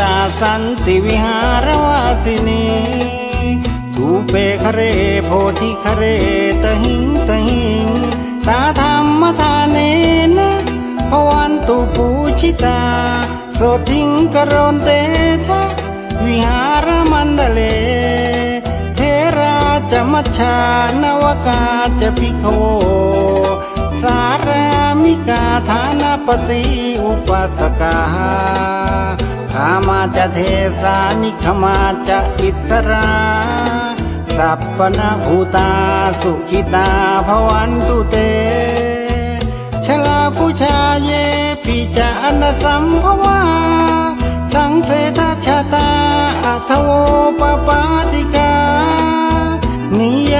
ตาสันติวิหารวาสินีทูเปคะเรโพธิคะเรตหิงตหิง ตาธรรมทานเนนะพวันตุปูชิตาโสทิงกรณเตทะวิหารมันดเล เทราจมัชชานวกาจะพิโว สารามิกาฐานปฏิอุปัสกาขามาจะเทสานิขมาจะอิสราสัพพนาภูตาสุขิตาภวันตุเตชลาผู้ชาเยปิจานสัมภวาสังเสทชาตาอัทโวปปาติกา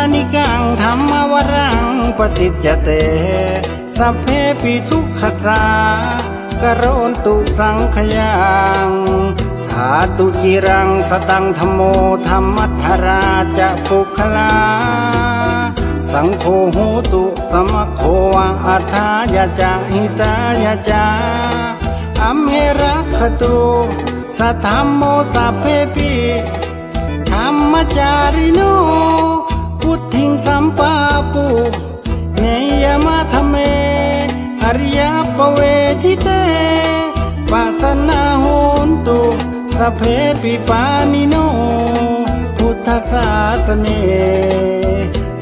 นิยานิกังธรรมวรังปฏิจจเตสัพเพปิทุกขสากโรนตุสังขยังถาตุจิรังสตังธรรมโมธรรมัทราจะปุคลา สังโฆโหตุสมโควะอัฏฐายาจาหิตายาจาอัมเหรักขตุสัทธรรมโมสัพเพปิธรรมจาริโน พุทธิงสัมปาปุเนยมาธเมอริยปเวทิเตปัสนาโหนตุสเพปิปานิโน พุทธศาสเน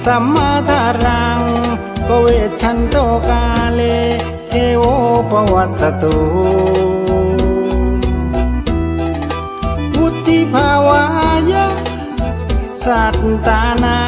สัมมาทารังปเวชันโตกาเลเทโวปวัตสตุพุทธิภาวายะสัตตานัง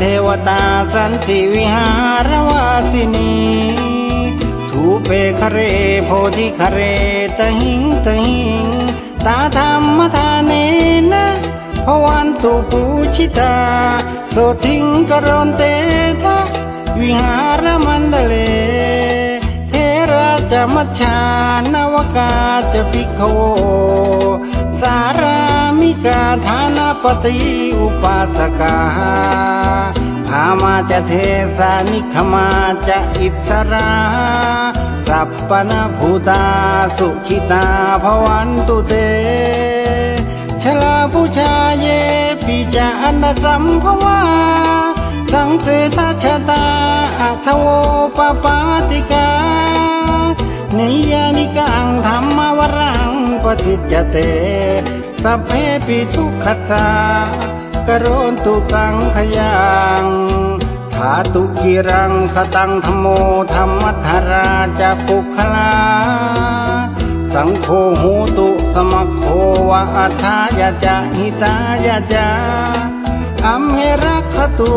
เทวตาสันติวิหารวาสินีทูเปคเรโพธิคเรตหิงตหิง ตาธรรมทานเนนะพวันตุปูชิตาโสทิงกรณเตทะวิหารมันดเล เทราจมัชชานวกาจะพิโวสารามิ กาฐานปฏิอุปัสกาขามาจะเทสานิขมาจะอิสราสัพปนภูตาสุขิตาภวันตุเต ชลาผู้ชาเยปิจาอนสัมภวาสังเสทชาตาอัทโวปปาติกานิยานิกังธรรมวรังปฏิจเต สัพเพปิทุกขสากโรนตุสังขยังถาตุกิรังสตังธรรมโมธรรมัทราจะปุคลา สังโฆโหตุสมัคโควะอัฏฐายาจะหิตายาจาอัมเหรักขตุ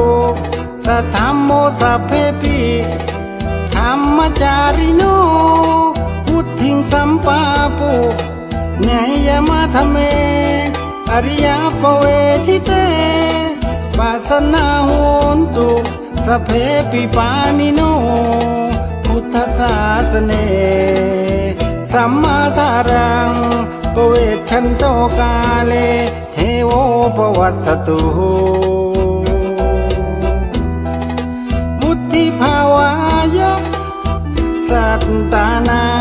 สธรรมโมสัพเพปิธรรมจาริโนพุทธิงสัมปาปุ เนยมาธเมอริยปเวทิเตปัสนาโหนตุสพเพปิปานิโนพุทธศาสเนสัมมาทารังปเวชันโตกาเล เทโวปวัตสตุมุติภาวายสัตตานัง